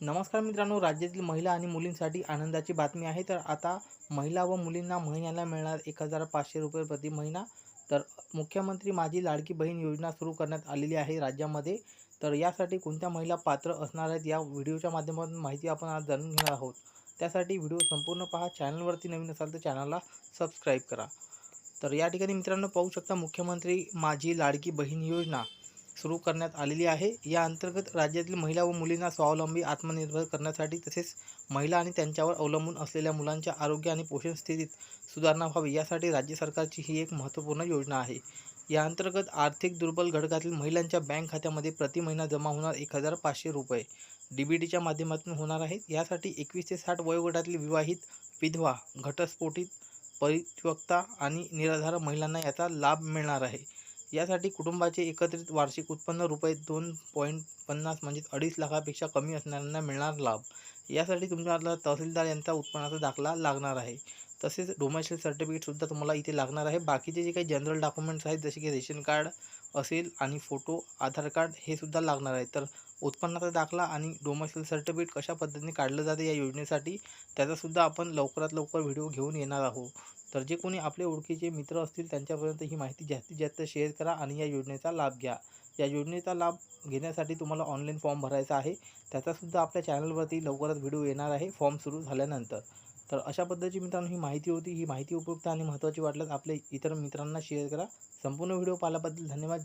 नमस्कार मित्रांनो राज्यातील महिला आणि मुलींसाठी आनंदाची बातमी आहे. तर आता महिला व मुलींना महिन्याला मिळणार एक हजार पाचशे रुपये प्रति महिना. तर मुख्यमंत्री माझी लाडकी बहीण योजना सुरू करण्यात आलेली आहे राज्यामध्ये. तर यासाठी कोणत्या महिला पात्र असणार आहेत या व्हिडिओच्या माध्यमातून माहिती आपण आज जाणून घेणार आहोत. त्यासाठी व्हिडिओ संपूर्ण पहा. चॅनलवरती नवीन असाल तर चॅनलला सबस्क्राईब करा. तर या ठिकाणी मित्रांनो पाहू शकता मुख्यमंत्री माझी लाडकी बहीण योजना. सुरू करण्यात आलेली आहे. या अंतर्गत राज्यातील महिला व मुलींना स्वावलंबी आत्मनिर्भर करण्यासाठी तसेच महिला आणि त्यांच्यावर अवलंबून असलेल्या मुलांच्या आरोग्य आणि पोषण स्थितीत सुधारणा व्हावी यासाठी राज्य सरकारची ही एक महत्त्वपूर्ण योजना आहे. या अंतर्गत आर्थिक दुर्बल घटकातील महिलांच्या बँक खात्यामध्ये प्रति महिना जमा होणार एक हजार पाचशे रुपये डी बी डीच्या माध्यमातून होणार आहेत. यासाठी एकवीस ते साठ वयोगटातील विवाहित विधवा घटस्फोटित परित्यक्ता आणि निराधार महिलांना याचा लाभ मिळणार आहे. यासाठी कुटुंबाचे एकत्रित वार्षिक उत्पन्न रुपये दोन पॉईंट पन्नास म्हणजे अडीच लाखापेक्षा कमी असणाऱ्यांना मिळणार लाभ. यासाठी तुमच्या तहसीलदार यांचा उत्पन्नाचा दाखला लागणार आहे. तसेच डोमेस्टिक सर्टिफिकेटसुद्धा तुम्हाला इथे लागणार आहे. बाकीचे जे काही जनरल डॉक्युमेंट्स आहेत जसे की रेशन कार्ड असेल आणि फोटो आधार कार्ड हे सुद्धा लागणार आहे. तर उत्पन्नाचा दाखला आणि डोमेस्टिक सर्टिफिकेट कशा पद्धतीने काढलं जाते या योजनेसाठी त्याचासुद्धा आपण लवकरात लवकर व्हिडिओ घेऊन येणार आहोत. तर जे कोणी आपले ओळखीचे मित्र असतील त्यांच्यापर्यंत ही माहिती जास्तीत जास्त शेअर करा आणि या योजनेचा लाभ घ्या. या योजनेचा लाभ घेण्यासाठी तुम्हाला ऑनलाईन फॉर्म भरायचा आहे. त्याचासुद्धा आपल्या चॅनलवरती लवकरच व्हिडिओ येणार आहे. फॉर्म सुरू झाल्यानंतर. तर अशा पद्धतीची मित्रांनो ही माहिती होती. ही माहिती उपयुक्त आणि महत्त्वाची वाटल्यास आपल्या इतर मित्रांना शेअर करा. संपूर्ण व्हिडिओ पाहिल्याबद्दल धन्यवाद.